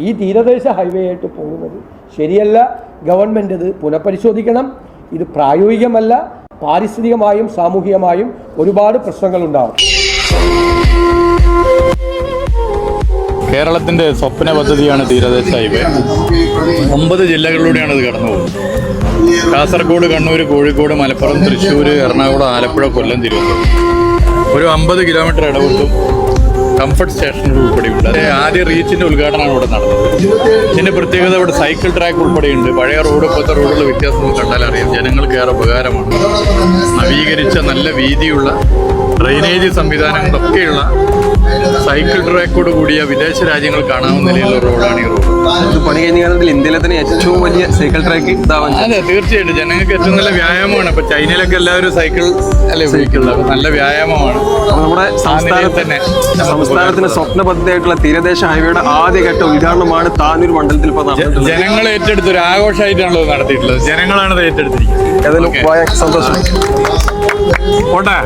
ഈ തീരദേശ ഹൈവേ ആയിട്ട് പോകുന്നത് ശരിയല്ല. ഗവൺമെന്റ് ഇത് പുനഃപരിശോധിക്കണം. ഇത് പ്രായോഗികമല്ല പാരിസ്ഥിതികമായും സാമൂഹികമായും ഒരുപാട് പ്രശ്നങ്ങളുണ്ടാവും. കേരളത്തിന്റെ സ്വപ്ന പദ്ധതിയാണ് തീരദേശ ഹൈവേ. ഒമ്പത് ജില്ലകളിലൂടെയാണ് ഇത് കടന്നു പോകുന്നത്. കാസർഗോഡ് കണ്ണൂർ കോഴിക്കോട് മലപ്പുറം തൃശ്ശൂർ എറണാകുളം ആലപ്പുഴ കൊല്ലം തിരുവനന്തപുരം. ഒരു അമ്പത് കിലോമീറ്റർ ഇടവിട്ടും കംഫർട്ട് സ്റ്റേഷനുകൾ ഉൾപ്പെടെയുണ്ട്. അതെ ആദ്യ റീച്ചിന്റെ ഉദ്ഘാടനമാണ് ഇവിടെ നടന്നത്. ഇതിന്റെ പ്രത്യേകത ഇവിടെ സൈക്കിൾ ട്രാക്ക് ഉൾപ്പെടെയുണ്ട്. പഴയ റോഡ് ഇപ്പോഴത്തെ റോഡുള്ള വ്യത്യാസം കണ്ടാൽ അറിയാം. ജനങ്ങൾക്ക് ഏറെ ഉപകാരമാണ്. നവീകരിച്ച നല്ല വീതിയുള്ള ഡ്രെയിനേജ് സംവിധാനങ്ങളൊക്കെയുള്ള സൈക്കിൾ ട്രാക്കോട് കൂടിയ വിദേശ രാജ്യങ്ങൾ കാണാവുന്ന നിലയിലുള്ള റോഡാണ് ഈ പണി കഴിഞ്ഞാൽ ഇന്ത്യയിലെ തന്നെ ഏറ്റവും വലിയ സൈക്കിൾ ട്രാക്ക് ഇതാവാൻ അതെ തീർച്ചയായിട്ടും. ജനങ്ങൾക്ക് ഏറ്റവും നല്ല വ്യായാമമാണ്. ഇപ്പൊ ചൈനയിലൊക്കെ എല്ലാവരും സൈക്കിൾ അല്ലേ ഉപയോഗിക്കുന്നത്. നല്ല വ്യായാമമാണ്. നമ്മുടെ സംസ്ഥാനത്തിന് തന്നെ സംസ്ഥാനത്തിന് സ്വപ്ന പദ്ധതിയായിട്ടുള്ള തീരദേശ ഹൈവേയുടെ ആദ്യഘട്ട ഉദ്ഘാടനമാണ് താനൂർ മണ്ഡലത്തിൽ ഇപ്പൊ ജനങ്ങൾ ഏറ്റെടുത്ത് ഒരു ആഘോഷമായിട്ടാണല്ലോ നടത്തിയിട്ടുള്ളത്. ജനങ്ങളാണ് ഏറ്റെടുത്തിരിക്കുന്നത്. ഏതായാലും സന്തോഷം. പോട്ടെ.